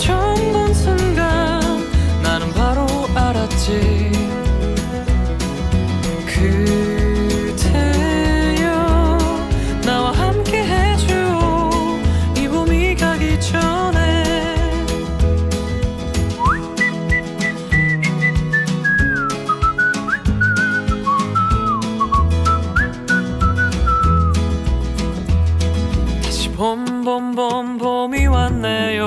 처음 본 순간 나는 바로 알았지. 그대여 나와 함께 해줘 이 봄이 가기 전에. 다시 봄 봄 봄 봄이 왔네요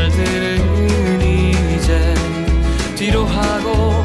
날들은 이제 뒤로 하고